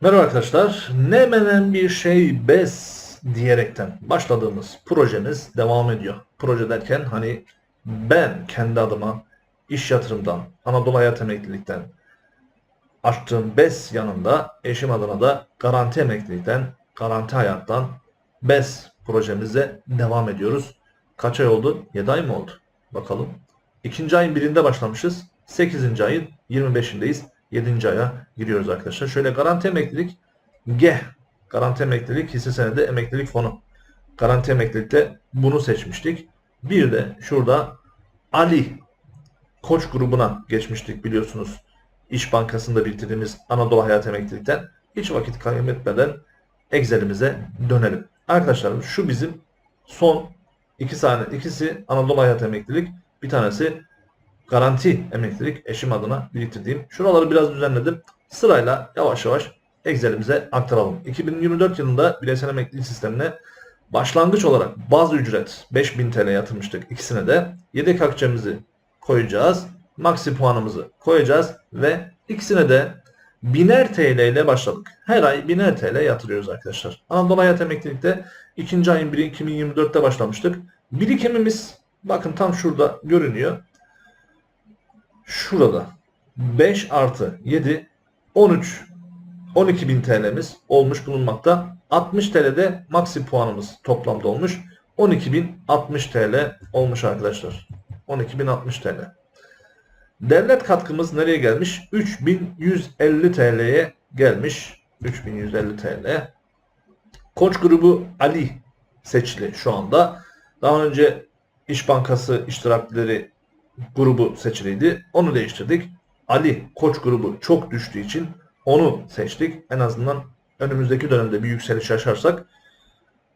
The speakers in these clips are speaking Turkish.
Merhaba arkadaşlar. Ne menen bir şey bes diyerekten başladığımız projemiz devam ediyor. Proje derken hani ben kendi adıma iş yatırımdan, Anadolu Hayat Emeklilikten açtığım BES yanında eşim adına da Garanti Emeklilikten, Garanti Hayattan BES projemize devam ediyoruz. Kaç ay oldu? 7 ay mı oldu? Bakalım. İkinci ayın birinde başlamışız. 8. ayın 25'indeyiz. 7. aya giriyoruz arkadaşlar. Şöyle garanti emeklilik G. Garanti emeklilik hisse senedi emeklilik fonu. Garanti emeklilikte bunu seçmiştik. Bir de şurada Ali Koç grubuna geçmiştik biliyorsunuz. İş Bankası'nda bitirdiğimiz Anadolu Hayat Emeklilikten hiç vakit kaybetmeden Excel'imize dönelim. Arkadaşlar şu bizim son iki tane ikisi Anadolu Hayat Emeklilik bir tanesi garanti emeklilik eşim adına biriktirdiğim. Şuraları biraz düzenledim. Sırayla yavaş yavaş Excel'imize aktaralım. 2024 yılında bireysel emeklilik sistemine başlangıç olarak baz ücret 5000 TL yatırmıştık ikisine de. Yedek akçemizi koyacağız. Maksi puanımızı koyacağız ve ikisine de biner TL ile başladık. Her ay biner TL yatırıyoruz arkadaşlar. Anadolu Hayat Emeklilik'te ikinci ayın 1'i 2024'te başlamıştık. Birikimimiz bakın tam şurada görünüyor. Şurada 5 artı 7 13 12 bin TL'miz olmuş bulunmakta. 60 TL'de maksi puanımız toplamda olmuş. 12.060 TL olmuş arkadaşlar. 12.060 TL. Devlet katkımız nereye gelmiş? 3150 TL'ye gelmiş. 3150 TL. Koç grubu Ali seçili şu anda. Daha önce İş Bankası iştirakleri grubu seçiliydi. Onu değiştirdik. Ali Koç grubu çok düştüğü için onu seçtik. En azından önümüzdeki dönemde bir yükseliş yaşarsak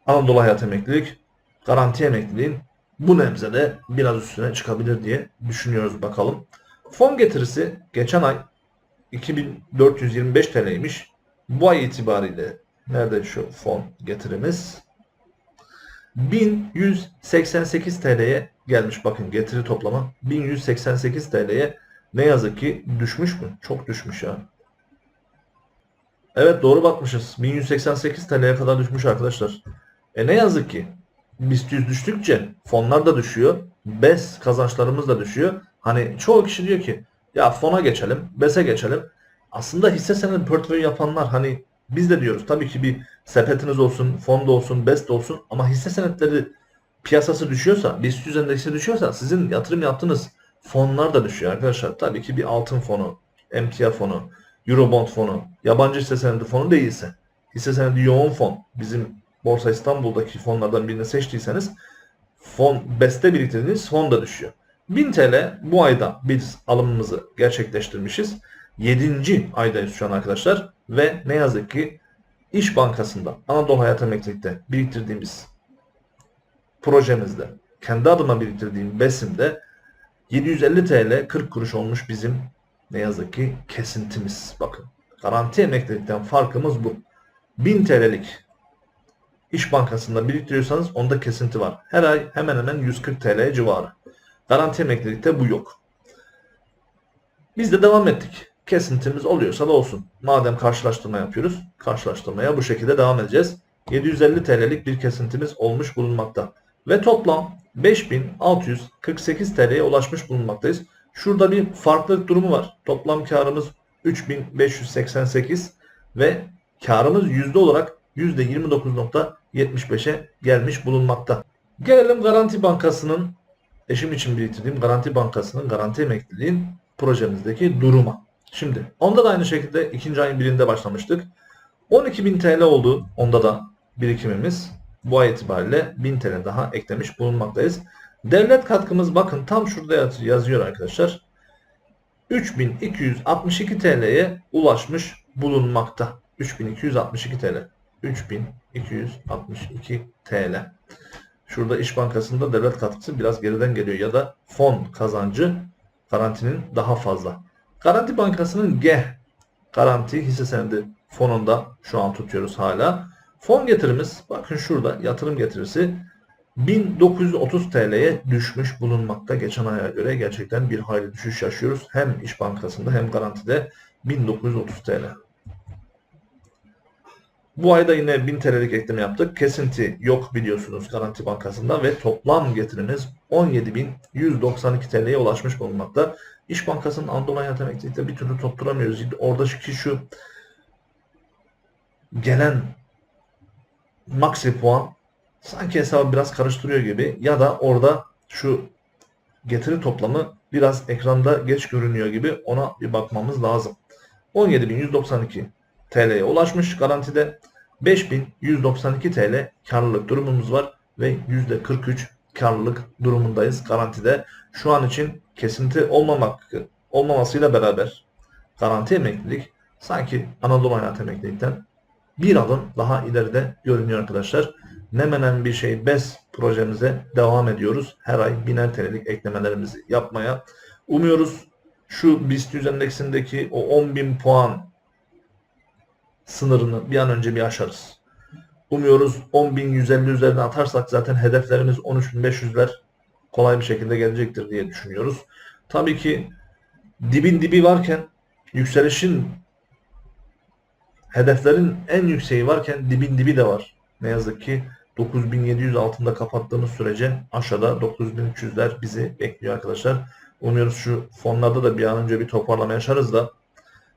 Anadolu Hayat Emeklilik, Garanti Emekliliğin bu nebzede biraz üstüne çıkabilir diye düşünüyoruz bakalım. Fon getirisi geçen ay 2425 TL'ymiş. Bu ay itibariyle nerede şu fon getirimiz? 1188 TL'ye gelmiş bakın getiri toplama 1188 TL'ye ne yazık ki düşmüş mü? Çok düşmüş ya. Evet doğru bakmışız. 1188 TL'ye kadar düşmüş arkadaşlar. E ne yazık ki BIST 100 düştükçe fonlar da düşüyor. BES kazançlarımız da düşüyor. Hani çoğu kişi diyor ki ya fona geçelim, BES'e geçelim. Aslında hisse senedi portföy yapanlar hani biz de diyoruz tabii ki bir sepetiniz olsun, fon da olsun, BES de olsun ama hisse senetleri piyasası düşüyorsa, BIST 100 endeksi düşüyorsa sizin yatırım yaptığınız fonlar da düşüyor arkadaşlar. Tabii ki bir altın fonu, emtia fonu, Eurobond fonu, yabancı hisse senedi fonu değilse, hisse senedi yoğun fon, bizim Borsa İstanbul'daki fonlardan birini seçtiyseniz fon BES'te biriktirdiğiniz fon da düşüyor. 1000 TL bu ayda biz alımımızı gerçekleştirmişiz. 7. aydayız şu an arkadaşlar ve ne yazık ki İş Bankası'nda Anadolu Hayat Emeklilik'te biriktirdiğimiz projemizde kendi adıma biriktirdiğim BES'imde 750 TL 40 kuruş olmuş bizim ne yazık ki kesintimiz. Bakın garanti emeklilikten farkımız bu. 1000 TL'lik İş Bankası'nda biriktiriyorsanız onda kesinti var. Her ay hemen hemen 140 TL civarı. Garanti emeklilikte bu yok. Biz de devam ettik. Kesintimiz oluyorsa da olsun. Madem karşılaştırma yapıyoruz, karşılaştırmaya bu şekilde devam edeceğiz. 750 TL'lik bir kesintimiz olmuş bulunmakta. Ve toplam 5648 TL'ye ulaşmış bulunmaktayız. Şurada bir farklılık durumu var. Toplam karımız 3588 ve karımız yüzde olarak %29.75'e gelmiş bulunmakta. Gelelim Garanti Bankası'nın eşim için biriktirdiğim Garanti Bankası'nın garanti emekliliğin projemizdeki duruma. Şimdi onda da aynı şekilde ikinci ayın birinde başlamıştık. 12.000 TL oldu onda da birikimimiz. Bu ay itibariyle 1000 TL daha eklemiş bulunmaktayız. Devlet katkımız bakın tam şurada yazıyor arkadaşlar. 3262 TL'ye ulaşmış bulunmakta. 3262 TL. 3262 TL. Şurada İş Bankası'nda devlet katkısı biraz geriden geliyor ya da fon kazancı garantinin daha fazla. Garanti Bankası'nın G garanti hisse senedi fonunda şu an tutuyoruz hala. Fon getirimiz bakın şurada yatırım getirisi 1930 TL'ye düşmüş bulunmakta geçen aya göre gerçekten bir hayli düşüş yaşıyoruz. Hem İş Bankası'nda hem garantide 1930 TL. Bu ayda yine 1000 TL'lik ekleme yaptık. Kesinti yok biliyorsunuz Garanti Bankası'nda ve toplam getiriniz 17.192 TL'ye ulaşmış bulunmakta. İş Bankası'nın Anadolu Hayat Emeklilik'te bir türlü tutturamıyoruz. Oradaki şu gelen maksi puan sanki hesabı biraz karıştırıyor gibi ya da orada şu getiri toplamı biraz ekranda geç görünüyor gibi ona bir bakmamız lazım. 17.192 TL'ye ulaşmış garantide 5192 TL karlılık durumumuz var ve %43 karlılık durumundayız garantide. Şu an için kesinti olmamak olmamasıyla beraber garanti emeklilik sanki Anadolu Hayat Emeklilikten bir adım daha ileride görünüyor arkadaşlar. Ne menen bir şey BES projemize devam ediyoruz. Her ay biner TL'lik eklemelerimizi yapmaya umuyoruz. Şu BIST endeksindeki o 10.000 puan sınırını bir an önce bir aşarız. Umuyoruz 10.150 üzerine atarsak zaten hedeflerimiz 13.500'ler kolay bir şekilde gelecektir diye düşünüyoruz. Tabii ki dibin dibi varken yükselişin hedeflerin en yükseği varken dibin dibi de var. Ne yazık ki 9700 altında kapattığımız sürece aşağıda 9300'ler bizi bekliyor arkadaşlar. Umuyoruz şu fonlarda da bir an önce bir toparlama yaşarız da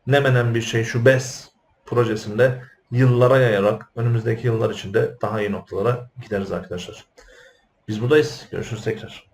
ne menen bir şey şu BES projesinde yıllara yayarak önümüzdeki yıllar içinde daha iyi noktalara gideriz arkadaşlar. Biz buradayız. Görüşürüz tekrar.